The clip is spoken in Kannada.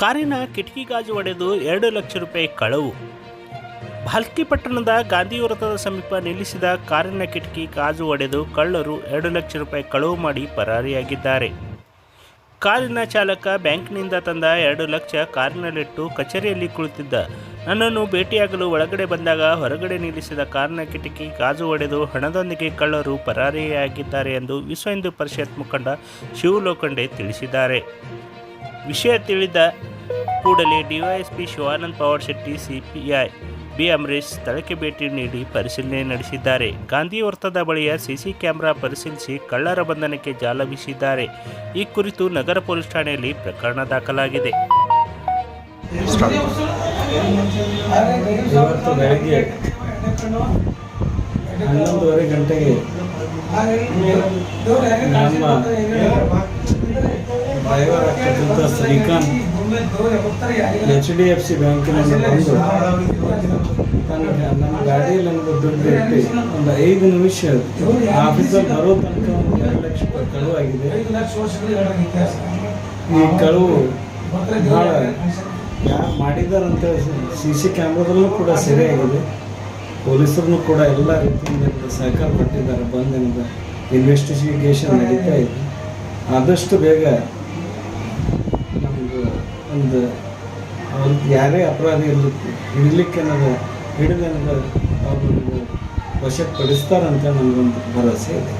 ಕಾರಿನ ಕಿಟಕಿ ಗಾಜು ಒಡೆದು ಎರಡು ಲಕ್ಷ ರೂಪಾಯಿ ಕಳವು. ಭಾಲ್ಕಿ ಪಟ್ಟಣದ ಗಾಂಧಿ ವೃತ್ತದ ಸಮೀಪ ನಿಲ್ಲಿಸಿದ ಕಾರಿನ ಕಿಟಕಿ ಗಾಜು ಒಡೆದು ಕಳ್ಳರು ಎರಡು ಲಕ್ಷ ರೂಪಾಯಿ ಕಳವು ಮಾಡಿ ಪರಾರಿಯಾಗಿದ್ದಾರೆ. ಕಾರಿನ ಚಾಲಕ ಬ್ಯಾಂಕ್ನಿಂದ ತಂದ ಎರಡು ಲಕ್ಷ ಕಾರಿನಲ್ಲಿಟ್ಟು ಕಚೇರಿಯಲ್ಲಿ ಕುಳಿತಿದ್ದ. ನನ್ನನ್ನು ಭೇಟಿಯಾಗಲು ಒಳಗಡೆ ಬಂದಾಗ ಹೊರಗಡೆ ನಿಲ್ಲಿಸಿದ ಕಾರಿನ ಕಿಟಕಿ ಗಾಜು ಒಡೆದು ಹಣದೊಂದಿಗೆ ಕಳ್ಳರು ಪರಾರಿಯಾಗಿದ್ದಾರೆ ಎಂದು ವಿಶ್ವ ಹಿಂದೂ ಪರಿಷತ್ ಮುಖಂಡ ಶಿವಲೋಕಂಡೆ ತಿಳಿಸಿದ್ದಾರೆ. ವಿಷಯ ತಿಳಿದ ಕೂಡಲೇ DYSP Shivanand Pawar Shetty CPI B Amaresh ಸ್ಥಳಕ್ಕೆ ಭೇಟಿ ನೀಡಿ ಪರಿಶೀಲನೆ ನಡೆಸಿದ್ದಾರೆ. ಗಾಂಧಿ ವೃತ್ತದ ಬಳಿಯ ಸಿಸಿ ಕ್ಯಾಮೆರಾ ಪರಿಶೀಲಿಸಿ ಕಳ್ಳರ ಬಂಧನಕ್ಕೆ ಜಾಲ ಬೀಸಿದ್ದಾರೆ. ಈ ಕುರಿತು ನಗರ ಪೊಲೀಸ್ ಠಾಣೆಯಲ್ಲಿ ಪ್ರಕರಣ ದಾಖಲಾಗಿದೆ. ಹನ್ನೊಂದುವರೆ ಗಂಟೆಗೆ ನಮ್ಮ driver Srikanth H D F C ಬ್ಯಾಂಕಿನಲ್ಲಿ ಬಂದು ನನ್ನ ಗಾಡಿಯಲ್ಲಿ ನನಗೆ ದುಡ್ಡು ಇಟ್ಟು ಒಂದು ಐದು ನಿಮಿಷ ಆಫೀಸಲ್ಲಿ ಬರೋ ತನಕ ಒಂದು ಎರಡು ಲಕ್ಷ ರೂಪಾಯಿ ಕಳುವು ಆಗಿದೆ ಈ ಕಳುವು ಭಾಳ ಯಾರು ಮಾಡಿದಾರಂತ ಸಿ ಸಿ ಕ್ಯಾಮ್ರಾದಲ್ಲೂ ಕೂಡ ಸೆರೆಯಾಗಿದೆ. ಪೊಲೀಸರು ಕೂಡ ಎಲ್ಲ ರೀತಿಯಿಂದ ಸಹಕಾರ ಕೊಟ್ಟಿದ್ದಾರೆ. ಬಂದಿನಿಂದ ಇನ್ವೆಸ್ಟಿಗೇಷನ್ ನಡೀತಾ ಇದೆ. ಆದಷ್ಟು ಬೇಗ ನಮ್ಮದು ಒಂದು ಅವ್ರಿಗೆ ಯಾರೇ ಅಪರಾಧಿ ಇರಲಿಕ್ಕೆ ಹಿಡಲಿಕ್ಕೆ ನನಗೆ ಹಿಡಿದು ನನಗೆ ಅವರು ವಶಕ್ಕೆ ಪಡಿಸ್ತಾರಂತ ನನಗೊಂದು ಭರವಸೆ ಇದೆ.